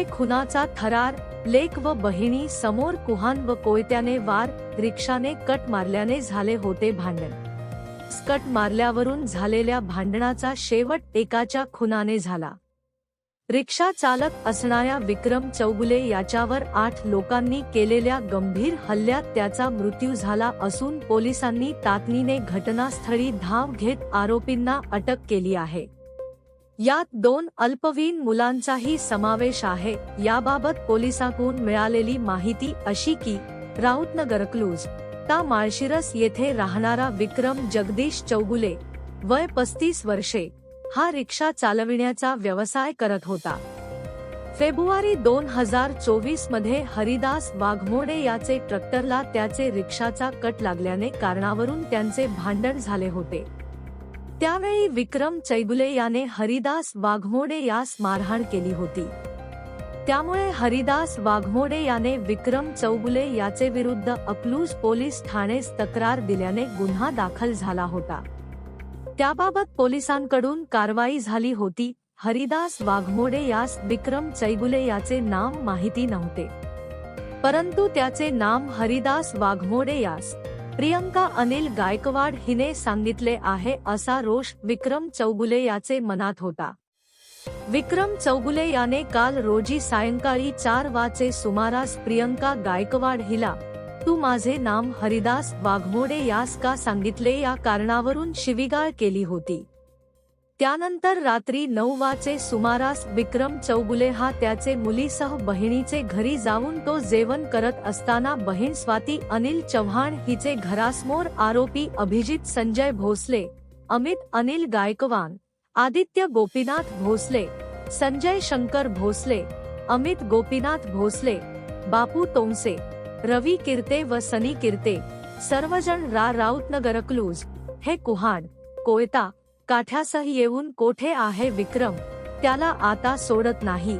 येथे खुनाचा थरार लेक व बहिणी समोर कुहान व कोयत्याने वार रिक्षाने कट मारल्याने झाले होते भांडण. स्कट मारल्यावरून झालेल्या भांडणाचा शेवट एकाच्या खुनाने झाला. रिक्षा चालक असणाऱ्या विक्रम चौगुले याच्यावर आठ लोकांनी केलेल्या गंभीर हल्ल्यात त्याचा मृत्यू झाला असून पोलिसांनी तातडीने घटनास्थळी धाव घेत आरोपींना अटक केली आहे. यात दोन अल्पवीन मुलांचाही समावेश आहे. याबाबत पोलिसांकडून मिळालेली माहिती अशी की राऊतनगर क्लूज ता माळशिरस येथे राहणारा विक्रम जगदीश चौगुले वय पस्तीस वर्षे हा रिक्षा चालविण्याचा व्यवसाय करत होता. फेब्रुवारी दोन हजार चोवीसमध्ये हरिदास वाघमोडे याचे ट्रॅक्टरला त्याचे रिक्षाचा कट लागल्याने कारणावरून त्यांचे भांडण झाले होते. त्यावेळी विक्रम चैगुले याने हरिदास वाघमोडे यास मारहाण केली होती. त्यामुळे हरिदास वाघमोडे याने विक्रम चौगुले याचे विरुद्ध अकलूज पोलीस ठाणेस तक्रार दिल्याने गुन्हा दाखल झाला होता. त्याबाबत पोलिसांकडून कारवाई झाली होती. हरिदास वाघमोडे यास विक्रम चैगुले याचे नाम माहिती नव्हते. परंतु त्याचे नाम हरिदास वाघमोडे यास प्रियंका अनिल गायकवाड हिने सांगितले आहे असा रोष विक्रम चौगुले याचे मनात होता. विक्रम चौगुले याने काल रोजी सायंकाळी चार वाचे सुमारास प्रियंका गायकवाड हिला तू माझे नाम हरिदास वाघमोडे यास का सांगितले या कारणावरून शिविगाळ केली होती. त्यानंतर रात्री नऊ वाचे सुमारास विक्रम चौगुले हा त्याचे मुलीसह बहिणीचे घरी जाऊन तो जेवण करत असताना बहीण स्वाती अनिल चव्हाण हिचे घरासमोर आरोपी अभिजित संजय भोसले अमित अनिल गायकवान आदित्य गोपीनाथ भोसले संजय शंकर भोसले अमित गोपीनाथ भोसले बापू तोमसे रवी किर्ते व सनी किर्ते सर्वजण रा राऊतनगर क्लूज हे कुहाड कोयता काठ्यासह येऊन कोठे आहे विक्रम? त्याला आता सोडत नाही.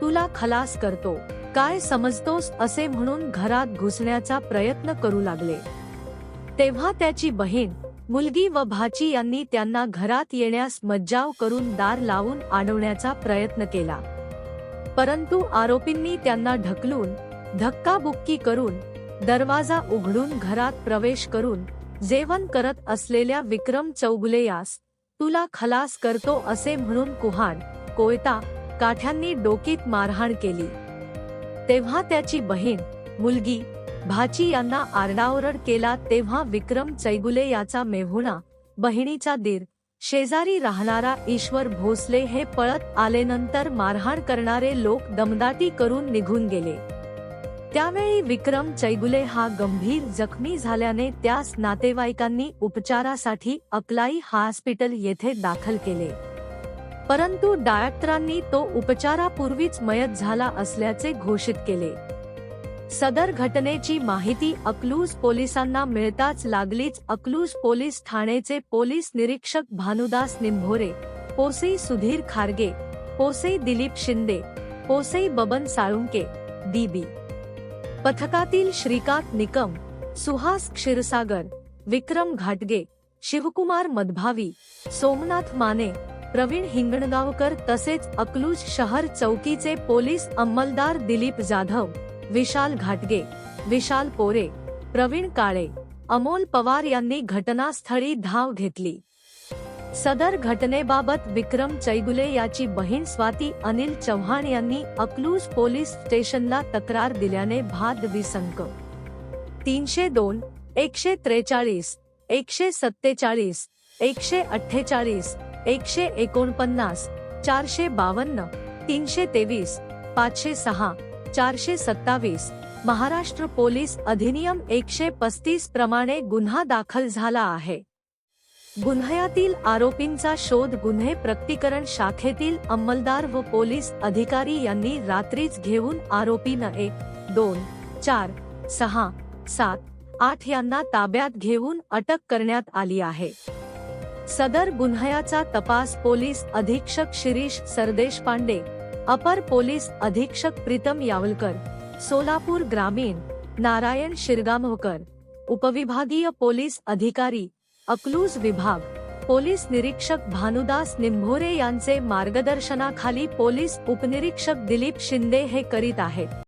तुला खलास करतो. काय समजतोस असे म्हणून घरात घुसण्याचा प्रयत्न करू लागले. तेव्हा त्याची बहीण मुलगी व भाची यांनी त्यांना घरात येण्यास मज्जाव करून दार लावून आणवण्याचा प्रयत्न केला. परंतु आरोपींनी त्यांना ढकलून धक्काबुक्की करून दरवाजा उघडून घरात प्रवेश करून जेवण करत असलेल्या विक्रम चौगुले यास तुला खलास करतो असे म्हणून कुहान कोयता काठ्यांनी डोकीत मारहाण केली. तेव्हा त्याची बहीण मुलगी भाची यांना आरडाओरड केला तेव्हा विक्रम चैगुले याचा मेहुणा बहिणीचा दीर शेजारी राहणारा ईश्वर भोसले हे पळत आलेनंतर मारहाण करणारे लोक दमदाटी करून निघून गेले. त्यावेळी विक्रम चैगुले हा गंभीर जखमी झाल्याने त्यास नातेवाईकांनी उपचारासाठी अकलाई हॉस्पिटल येथे दाखल केले. परंतु डायरेक्टरांनी तो उपचारापूर्वीच मयत झाला असल्याचे घोषित केले. सदर घटनेची माहिती अकलूज पोलिसांना मिळताच लागलीच अकलूज पोलीस ठाणेचे पोलीस निरीक्षक भानुदास निंभोरे पोसई सुधीर खारगे पोसई दिलीप शिंदे पोसई बबन साळुंके डीबी पथकातील श्रीकांत निकम सुहास क्षीरसागर विक्रम घाटगे शिवकुमार मधभावी सोमनाथ माने प्रवीण हिंगणगावकर तसेच अकलूज शहर चौकीचे पोलीस अंमलदार दिलीप जाधव विशाल घाटगे विशाल पोरे प्रवीण काळे अमोल पवार यांनी घटनास्थळी धाव घेतली. सदर घटनेबाबत विक्रम चैगुले याची बहीण स्वाती अनिल चव्हाण यांनी अकलूज पोलीस स्टेशनला तक्रार दिल्याने भाद विसंक तीनशे दोन एकशे त्रेचाळीस एकशे सत्तेचाळीस एकशे अठ्ठेचाळीस एकशे एकोणपन्नास चारशे बावन्न तीनशे तेवीस पाचशे सहा चारशे सत्तावीस महाराष्ट्र पोलीस अधिनियम एकशे पस्तीस प्रमाणे गुन्हा दाखल झाला आहे. गुन्ह्यातील आरोपींचा शोध गुन्हे प्रक्तीकरण शाखेतील अंमलदार व पोलीस अधिकारी यांनी रात्रीच घेऊन आरोपी न एक दोन चार सहा सात आठ यांना ताब्यात घेऊन अटक करण्यात आली आहे. सदर गुन्ह्याचा तपास पोलीस अधीक्षक शिरीष सरदेश पांडे अपर पोलीस अधीक्षक प्रीतम यावलकर सोलापूर ग्रामीण नारायण शिरगामवकर उपविभागीय पोलीस अधिकारी अकलूज विभाग पोलीस निरीक्षक भानुदास निंभोरे यांचे मार्गदर्शनाखाली पोलीस उपनिरीक्षक दिलीप शिंदे हे करीत आहेत.